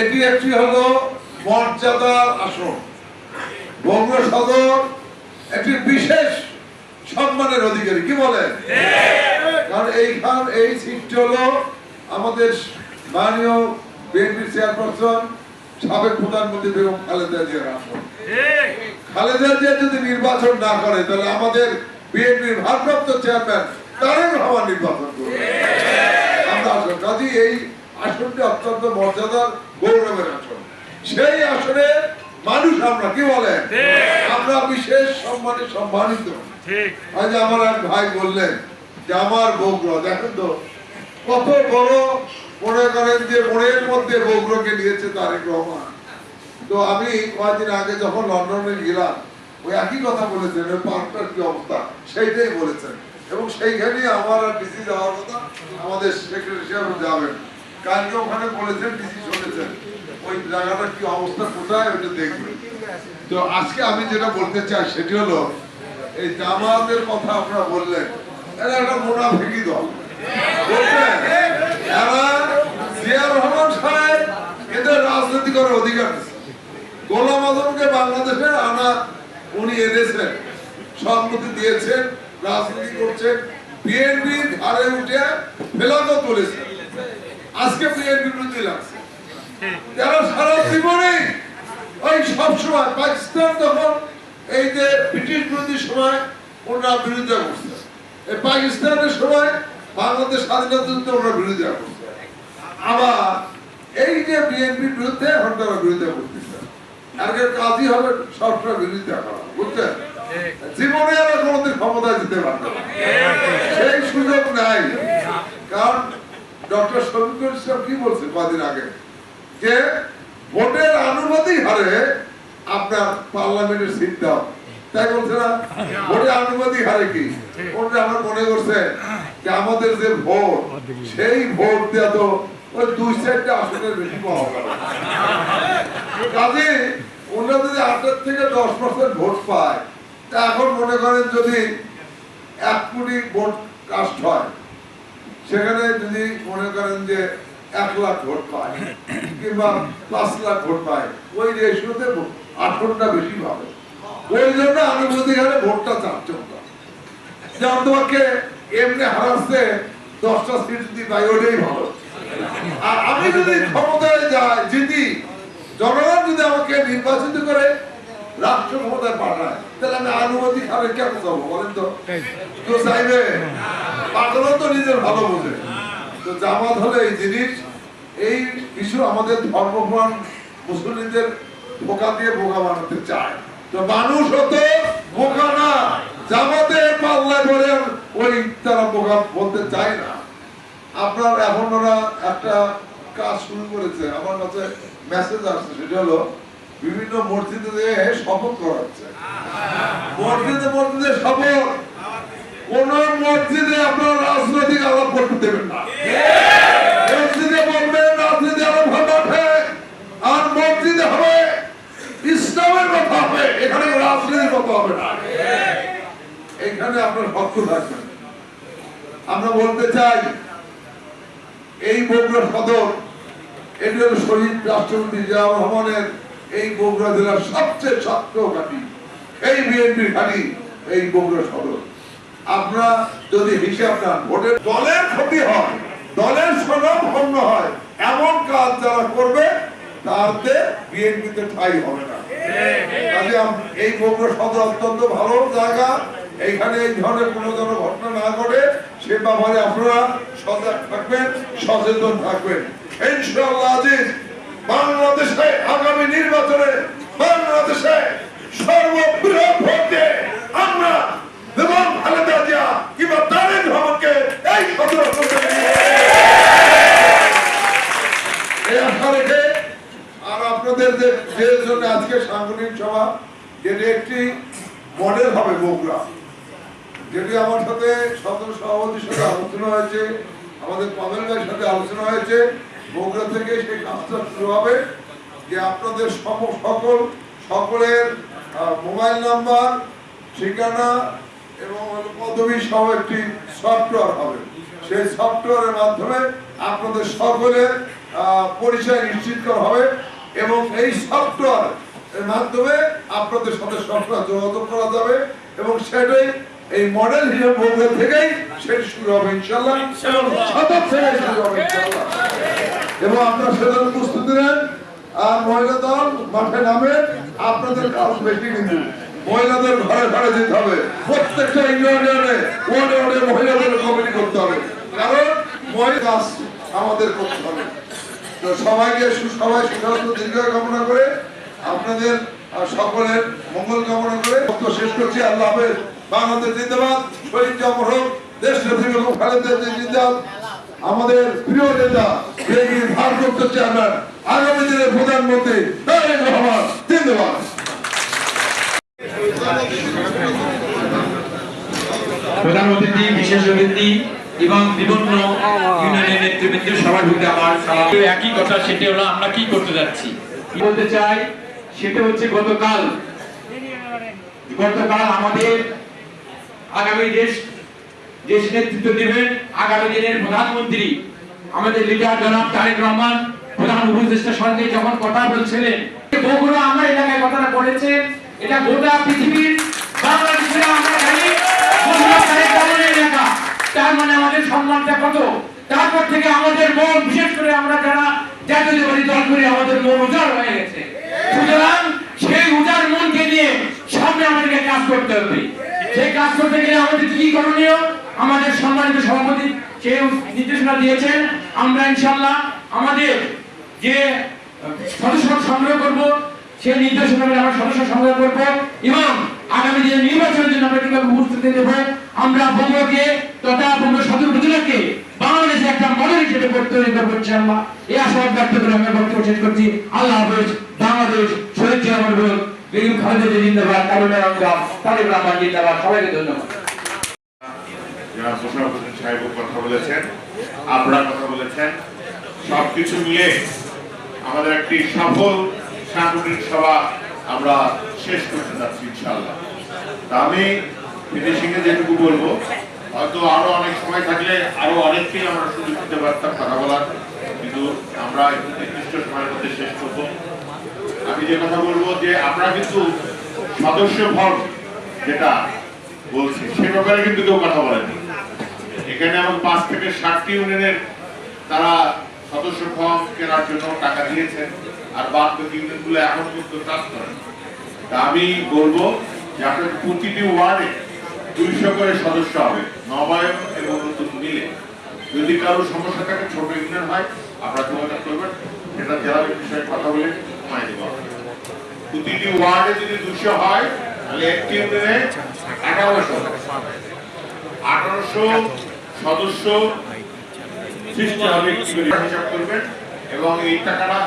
এটি একটি হল মর্যাদার আসন। বঙ্গ সদর একটি বিশেষ সম্মানের অধিকারী। কি বলেন? কারণ এইখান এই সিটটি হলো আমাদের মাননীয় বিএনপি চেয়ারপারসন সাবেক প্রধানমন্ত্রী বেগম খালেদা জিয়ার আসন। খালেদা জিয়া যদি নির্বাচন না করে তাহলে আমাদের বিএনপির ভারপ্রাপ্ত চেয়ারম্যান তারেক রহমান নির্বাচন করবে। আমরা কাজী এই আসনটি অত্যন্ত মর্যাদার গৌরবের আসন। সেই আসনে মানুষ আমরা কি বলেন? আমরা বিশেষ সম্মানে সম্মানিত। আজ আমার এক ভাই বললেন যে আমার বগুড়া দেখেন তো কত বড় মনে করেন যে মনের মধ্যে বগুড়াকে নিয়েছে তারেক রহমান। তো আমি কয়েকদিন আগে যখন লন্ডনে গেলাম ওই একই কথা বলেছেন ওই পার্কটার কি অবস্থা? সেইটাই বলেছেন। এবং সেইখানে আমার আর ডিসি যাওয়ার কথা আমাদের সেক্রেটারি সাহেব যাবেন। কালকে ওখানে বলেছেন ডিসি শুনেছেন। ওই জায়গাটার কি অবস্থা, কোথায়, ওইটা দেখবেন। তো আজকে আমি যেটা বলতে চাই, সেটি হলো, এই জামাতের কথা আপনারা বললেন, এরা একটা মুনাফিকি দল। সাহেব অধিকার গোলাম বাংলাদেশে আনা উনি সম্মতি রাজনীতি করছেন, বিএনপি ধারে উঠে ফেলাকত বলেছেন আজকে বিএনপি বিরোধী লাগছে যারা সারা জীবনে ওই সবসময় পাকিস্তান তখন এই যে ব্রিটিশ বিরোধী সময় ওনারা বিরোধিতা করছে। এই পাকিস্তানের সময় বাংলাদেশ স্বাধীনতা যুদ্ধে ওনারা বিরোধিতা করছে। আবার এই যে বিএনপির বিরুদ্ধে এখন তারা বিরোধিতা করতেছে। আজকের কাজই হবে সবসময় বিরোধিতা করা বুঝছেন? জীবনে আর কোনোদিন ক্ষমতায় দিতে পারবে না। সেই সুযোগ নাই। কারণ ডক্টর শফিকুল ইসলাম কি বলছে কদিন আগে? যে ভোটের আনুপাতিক হারে আপনার পার্লামেন্টের সিট দাও। তাই বলছে না? ভোটের আনুপাতিক হারে কি? ওটা আমরা মনে করছে যে আমাদের যে ভোট, সেই ভোট দেওয়া তো ওই দুই চারটা আসনের বেশি পাওয়া কাজে ওনারা যদি আটের থেকে দশ পার্সেন্ট ভোট পায়, তা এখন মনে করেন যদি এক কোটি ভোট কাস্ট হয় সেখানে যদি মনে করেন যে এক লাখ ভোট পায়, কিংবা পাঁচ লাখ ভোট পায়। ওই রেশিওতে আঠেরোটা বেশি পাবে। ওই জন্য আনুপাতিক ভোটটা চাচ্ছে যেমন তোমাকে এমনি হারাচ্ছে দশটা সিট যদি পাই ওটাই ভালো। আর আমি যদি ক্ষমতায় যাই, জিতি, জনগণ যদি আমাকে নির্বাচিত করে রাষ্ট্র ক্ষমতায় পাঠায়। তাহলে আমি কেন যাব বলেন তো? কেউ চাইবে? পাগলও তো নিজের ভালো বোঝে। তো জামাত হলে এই জিনিস। এই কিছু আমাদের ধর্মপ্রাণ মুসলিমদের বোকা দিয়ে বোকা বানাতে চায়। তো মানুষ হতে বোকা না। জামাতে পাল্লায় পরে ওই তারা বোকা বলতে চায় না। আপনার এখন ওরা একটা কাজ শুরু করেছে। আমার কাছে মেসেজ আসছে সেটা হলো বিভিন্ন মসজিদে শপথ করাচ্ছে। মসজিদে মসজিদে শপথ। কোন মসজিদে আপনার রাজনৈতিক আলাপ করতে দেবেন না। রাজনীতি হবে এখানে রাজনীতির হবে না। এখানে আপনার থাকবেন আমরা বলতে চাই, এই বগুড়া সদর, এটি হল শহীদ রাষ্ট্রপতি জিয়াউর রহমানের এই বগুড়া জেলার সবচেয়ে শক্ত ঘাঁটি, এই বিএনপির ঘাঁটি, এই বগুড়া সদর। আপনারা যদি হিসাব নেন, ভোটের দলের ক্ষতি হয়, দলের স্বভাব ভঙ্গ হয়, এমন কাজ যারা করবে, তাতে বিএনপিতে ঠাই হবে না। এই বগুড়া সদর অত্যন্ত ভালো জায়গা। এইখানে এই ধরনের কোনো যেন ঘটনা না ঘটে, সে ব্যাপারে আপনারা সজাগ থাকবেন, সচেতন থাকবেন। আজিজ বাংলাদেশে আগামী নির্বাচনে বাংলাদেশে সর্ববৃহৎ ভোট দিয়ে আমরা এবং খালেদা জিয়া কিংবা তারেক রহমানকে এই সতেরো এই আশা রেখে আর আপনাদের যে যে জন্য আজকে সাংগঠনিক সভা, যেটি একটি মডেল হবে বগুড়া যেটি আমার সাথে সদস্য সভাপতির সাথে আলোচনা হয়েছে, আমাদের পামেল ভাইয়ের সাথে আলোচনা হয়েছে। বগুড়া থেকে সেই কাজটা শুরু হবে, যে আপনাদের সকল, সকলের মোবাইল নাম্বার, ঠিকানা এবং পদবী সহ একটি সফটওয়্যার হবে। সেই সফটওয়্যারের মাধ্যমে আপনাদের সকলের পরিচয় নিশ্চিত করা হবে এবং এই সফটওয়্যার এর মাধ্যমে আপনাদের সাথে যোগাযোগ করা যাবে এবং সেটাই এই মডেল হিসাবে থেকেই সেটি শুরু হবে ইনশাল্লাহ এবং সদর থেকে শুরু হবে ইনশাল্লাহ এবং আপনারা সেজন্য প্রস্তুতি নেন আর মহিলা দল মাঠে নামে আপনাদের কাজ বেশি কিন্তু মহিলাদের ঘরে ঘরে যেতে হবে। প্রত্যেকটা ইউনিয়নে ওয়ার্ডে ওয়ার্ডে মহিলাদের কমিটি করতে হবে। কারণ মহিলা আমাদের করতে হবে। তো সবাইকে সবাই সুস্বাস্থ্য দীর্ঘ কামনা করে আপনাদের সকলের মঙ্গল কামনা করে বক্তব্য শেষ করছি। আল্লাহ হাফেজ। বাংলাদেশ জিন্দাবাদ। শহীদ জামর হোক দেশ জিন্দাবাদ। আমাদের প্রিয় নেতা ভারপ্রাপ্ত চেয়ারম্যান আগামী দিনের প্রধানমন্ত্রী তারেক রহমান। জিন্দাবাদ। প্রধান অতিথি বিশেষ অতিথি এবং বিভিন্ন ইউনিয়নের নেতৃবৃন্দ সবার আমার একই কথা সেটা হলো আমরা কি করতে যাচ্ছি? বলতে চাই সেটা হচ্ছে গতকাল। গতকাল আমাদের আগামী দেশ দেশ নেতৃত্ব দেবেন আগামী দিনের প্রধানমন্ত্রী। আমাদের লিডার জনাব তারেক রহমান, প্রধান উপদেষ্টার সঙ্গে যখন কথা বলছিলেন বগুড়া আমার এলাকায় কথাটা বলেছেন এটা গোটা পৃথিবীর, বাংলাদেশের তার মানে আমাদের সম্মানটা কত? তারপর থেকে আমাদের মন, বিশেষ করে আমরা যারা জাতীয়তাবাদী দল করে, আমাদের মন উজাড় হয়ে গেছে। সুতরাং সেই উজাড় মনকে নিয়ে সামনে আমাদেরকে কাজ করতে হবে। সেই কাজ করতে গেলে আমাদের কি করণীয়? আমাদের সম্মানিত সভাপতি সেই নির্দেশনা দিয়েছেন। আমরা ইনশাল্লাহ আমাদের যে সদস্য সংগ্রহ করব, সেই নির্দেশনা মেনে আমরা সদস্য সংগ্রহ করব এবং আগামী দিনে নির্বাচনের জন্য আমরা কীভাবে প্রস্তুতি নেব আমরা বঙ্গকে তথা বঙ্গ সদর উপজেলাকে হিসেবে তৈরি করব ইনশাআল্লাহ এই আশাবাদ ব্যক্ত করে আমি বক্তব্য শেষ করছি। আল্লাহ হাফেজ, বাংলাদেশ শহীদ জিয়াউর রহমান বেগম খালেদা জিন্দাবাদ কারুনা রহমান জিন্দাবাদ। সবাইকে ধন্যবাদ। যারা সাহেব কথা বলেছেন, আপনারা কথা বলেছেন, সবকিছু মিলে আমাদের একটি সফল সাংগঠনিক সভা আমরা শেষ করতে যাচ্ছি, ইনশাআল্লাহ। তা আমি সিংহে যেটুকু বলব হয়তো আরও অনেক সময় থাকলে আরও অনেককেই আমরা সুযোগ দিতে পারতাম কথা বলার। কিন্তু আমরা নির্দিষ্ট সময়ের মধ্যে শেষ করব। আমি যে কথা বলব যে আমরা কিন্তু সদস্য ভোট যেটা বলছি, সে ব্যাপারে কিন্তু কেউ কথা বলেনি। এখানে আমার পাঁচ থেকে ষাটটি ইউনিয়নের তারা সদস্য ফর্ম কেনার জন্য টাকা দিয়েছেন আর বাদ ইউনিয়নগুলো এখন কিন্তু কাজ করেন। তা আমি বলব যে আপনার প্রতিটি ওয়ার্ডে দুইশো করে সদস্য হবে। নবায়ন এবং নতুন মিলে। যদি কারও সমস্যা থাকে, ছোট ইউনিয়ন হয়, আপনারা যোগাযোগ করবেন। সেটা জেলা বিষয়ে কথা বলে কমাই দেবো। প্রতিটি ওয়ার্ডে যদি দুশো হয়, তাহলে একটি ইউনিয়নে আঠারোশো। আঠারোশো সদস্য সৃষ্টি হবে হিসাব করবেন এবং এই টাকাটা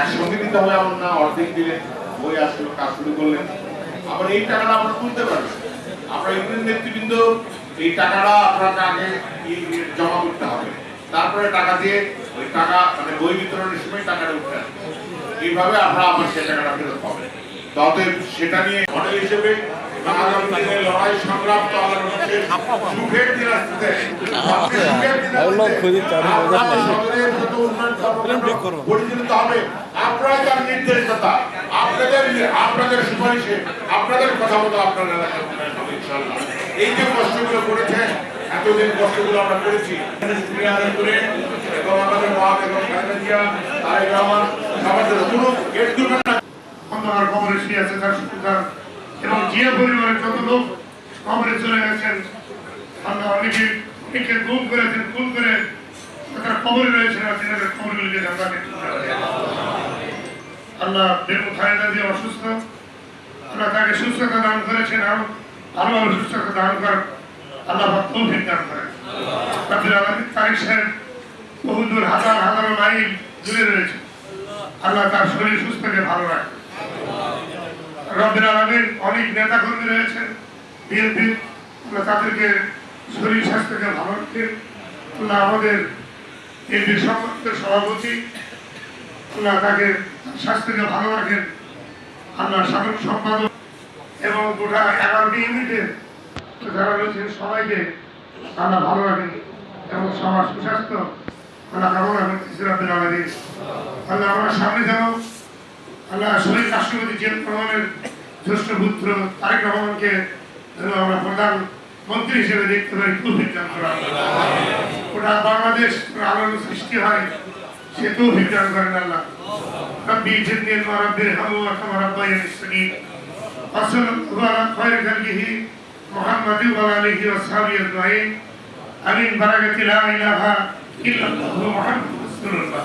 একসঙ্গে দিতে হবে এমন না অর্ধেক দিলে বই আসলো, কাজ শুরু করলেন। আবার এই টাকাটা আমরা তুলতে পারবেন। আমরা ইউনিয়ন নেতৃবৃন্দ, এই টাকাটা আপনাকে আগে জমা করতে হবে। তারপরে টাকা দিয়ে ওই টাকা মানে বই বিতরণের সময় টাকাটা উঠে আসবে। এইভাবে আমরা আবার সে টাকাটা ফেরত পাবো। সেটা নিয়ে মডেল হিসেবে আপনাদের সুপারিশে, আপনাদের কথা মতো আপনার এই যে কষ্টগুলো করেছেন, এতদিন কষ্টগুলো আমরা করেছি। যত লোক চলে গেছেন করেছেন করে কবরে আল্লাহ দিয়ে অসুস্থ। আল্লাহ তাকে সুস্থতা দান করেছেন। আরও ভালোভাবে সুস্থতা দান করেন। আল্লাহ তৌফিক দান করেন। রাব্বুল আলামিন তারিক সাহেব বহুদূর হাজার হাজার মাইল দূরে রয়েছে। আল্লাহ তার শরীর সুস্থকে ভালো রাখে। রবের আলমের অনেক নেতা কর্মী রয়েছেন বিএনপি, আল্লাহ তাদেরকে শরীর স্বাস্থ্যকে ভালো রাখেন আল্লাহ আমাদের বিএনপির সম্মানিত সভাপতি, আল্লাহ তাকে স্বাস্থ্যকে ভালো রাখেন। আল্লাহ সাধারণ সম্পাদক এবং গোটা এগারোটি ইউনিটের যারা রয়েছেন সবাইকে আল্লাহ ভালো রাখেন এবং সবার সুস্বাস্থ্য আল্লাহ কামনা করেন ইসরাফুল আল্লাহ আমরা সামনে যেন আল্লাহ শহীদ রাষ্ট্রপতি জিয়াদ রহমানের জ্যেষ্ঠ পুত্র তারেক রহমানকে যেন আমরা প্রধান মন্ত্রী হিসেবে দেখতে পারি তুলভিজ্ঞান করা ওটা বাংলাদেশ আলোর সৃষ্টি হয়, সে তৌফিক দান করেন আল্লাহ। রব্বি জিন্দিল ওয়া রব্বি হামু ওয়া কামা রাব্বায়ানি الله على خير خلقه محمد وعلى اله واصحابه اجمعين امين بركه لا اله الا الله محمد رسول الله